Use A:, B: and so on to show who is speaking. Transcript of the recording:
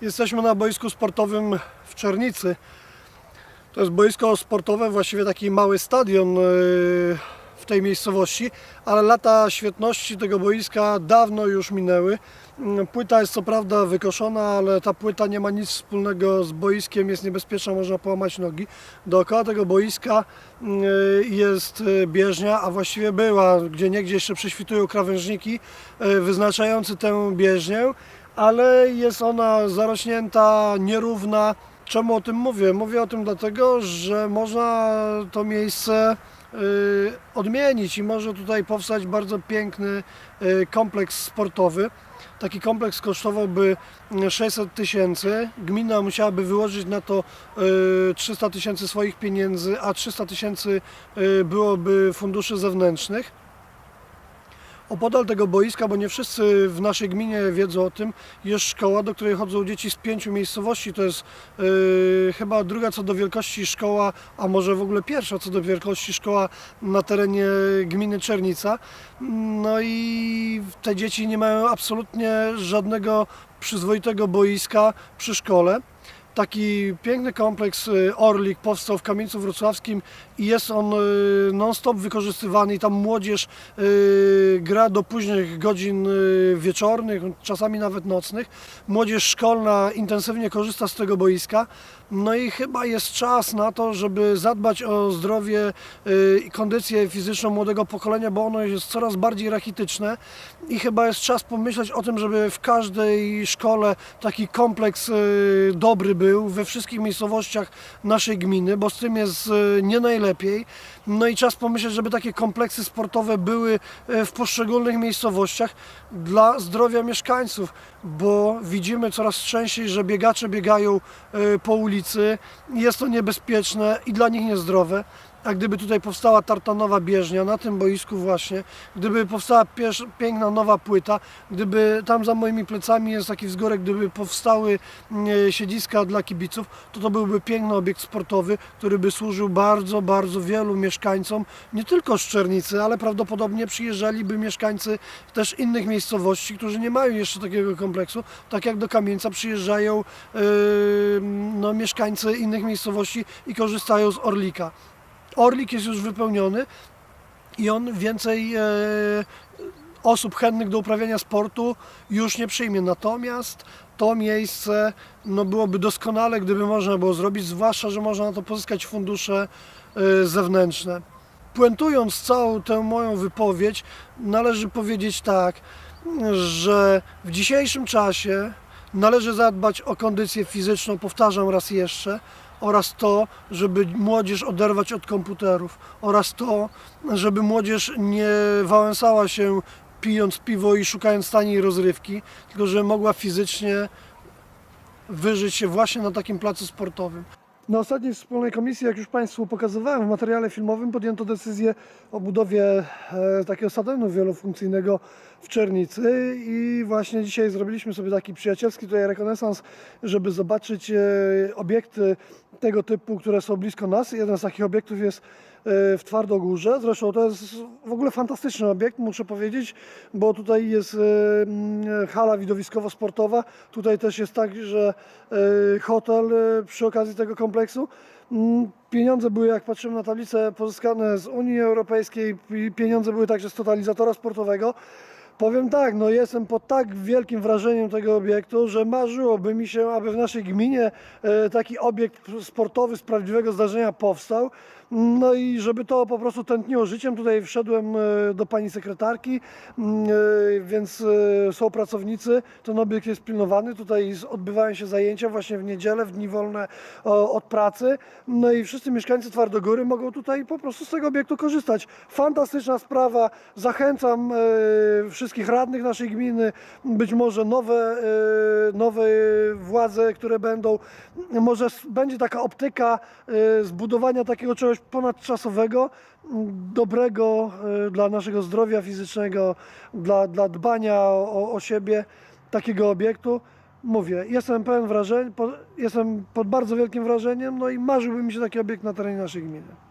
A: Jesteśmy na boisku sportowym w Czernicy. To jest boisko sportowe, właściwie taki mały stadion yy, w tej miejscowości, ale lata świetności tego boiska dawno już minęły. Mm, Płyta jest co prawda wykoszona, ale ta płyta nie ma nic wspólnego z boiskiem, jest niebezpieczna, można połamać nogi. Dookoła tego boiska yy, jest yy, bieżnia, a właściwie była, gdzie niegdzie jeszcze prześwitują krawężniki wyznaczający tę bieżnię ale jest ona zarośnięta, nierówna. Czemu o tym mówię? Mówię o tym dlatego, że można to miejsce y, odmienić i może tutaj powstać bardzo piękny y, kompleks sportowy. Taki kompleks kosztowałby 600 tysięcy. Gmina musiałaby wyłożyć na to y, 300 tysięcy swoich pieniędzy, a 300 tysięcy y, byłoby funduszy zewnętrznych. Opodal tego boiska, bo nie wszyscy w naszej gminie wiedzą o tym, jest szkoła, do której chodzą dzieci z pięciu miejscowości. To jest yy, chyba druga co do wielkości szkoła, a może w ogóle pierwsza co do wielkości szkoła na terenie gminy Czernica. No i te dzieci nie mają absolutnie żadnego przyzwoitego boiska przy szkole. Taki piękny kompleks y, Orlik powstał w Kamieńcu Wrocławskim i jest on y, non-stop wykorzystywany i tam młodzież y, gra do późnych godzin wieczornych, czasami nawet nocnych. Młodzież szkolna intensywnie korzysta z tego boiska. No i chyba jest czas na to, żeby zadbać o zdrowie i kondycję fizyczną młodego pokolenia, bo ono jest coraz bardziej rachityczne i chyba jest czas pomyśleć o tym, żeby w każdej szkole taki kompleks dobry był we wszystkich miejscowościach naszej gminy, bo z tym jest y, nie najlepiej. No i czas pomyśleć, żeby takie kompleksy sportowe były y, w poszczególnych miejscowościach dla zdrowia mieszkańców, bo widzimy coraz częściej, że biegacze biegają y, po ulicy. Jest to niebezpieczne i dla nich niezdrowe. A gdyby tutaj powstała tartanowa bieżnia na tym boisku właśnie, gdyby powstała piękna nowa płyta, gdyby tam za moimi plecami jest taki wzgórek, gdyby powstały e, siedziska dla kibiców, to to byłby piękny obiekt sportowy, który by służył bardzo, bardzo wielu mieszkańcom, nie tylko Szczernicy, ale prawdopodobnie przyjeżdżaliby mieszkańcy też innych miejscowości, którzy nie mają jeszcze takiego kompleksu, tak jak do Kamieńca przyjeżdżają e, no, mieszkańcy innych miejscowości i korzystają z Orlika. Orlik jest już wypełniony i on więcej e, osób chętnych do uprawiania sportu już nie przyjmie. Natomiast to miejsce no, byłoby doskonale, gdyby można było zrobić, zwłaszcza, że można na to pozyskać fundusze e, zewnętrzne. Puentując całą tę moją wypowiedź, należy powiedzieć tak, że w dzisiejszym czasie należy zadbać o kondycję fizyczną, powtarzam raz jeszcze, oraz to, żeby młodzież oderwać od komputerów, oraz to, żeby młodzież nie wałęsała się pijąc piwo i szukając taniej rozrywki, tylko żeby mogła fizycznie wyżyć się właśnie na takim placu sportowym. Na ostatniej wspólnej komisji, jak już Państwu pokazywałem w materiale filmowym, podjęto decyzję o budowie e, takiego stadionu wielofunkcyjnego w Czernicy i właśnie dzisiaj zrobiliśmy sobie taki przyjacielski tutaj rekonesans, żeby zobaczyć e, obiekty tego typu, które są blisko nas. Jeden z takich obiektów jest w Twardogórze. Zresztą to jest w ogóle fantastyczny obiekt, muszę powiedzieć, bo tutaj jest e, hala widowiskowo-sportowa. Tutaj też jest także e, hotel e, przy okazji tego kompleksu. Mm, Pieniądze były, jak patrzymy na tablicę, pozyskane z Unii Europejskiej. Pieniądze były także z totalizatora sportowego. Powiem tak, no jestem pod tak wielkim wrażeniem tego obiektu, że marzyłoby mi się, aby w naszej gminie e, taki obiekt sportowy z prawdziwego zdarzenia powstał. No i żeby to po prostu tętniło życiem, tutaj wszedłem e, do pani sekretarki, mm, e, więc e, są pracownicy, ten obiekt jest pilnowany, tutaj odbywają się zajęcia właśnie w niedzielę, w dni wolne od pracy. No i wszyscy mieszkańcy Twardogóry mogą tutaj po prostu z tego obiektu korzystać. Fantastyczna sprawa, zachęcam wszystkich radnych naszej gminy, być może nowe, nowe władze, które będą, może będzie taka optyka zbudowania takiego czegoś ponadczasowego, dobrego e, dla naszego zdrowia fizycznego, dla, dla dbania o, o siebie, takiego obiektu. Mówię, jestem pełen wrażeń, po, jestem pod bardzo wielkim wrażeniem, no i marzyłby mi się taki obiekt na terenie naszej gminy.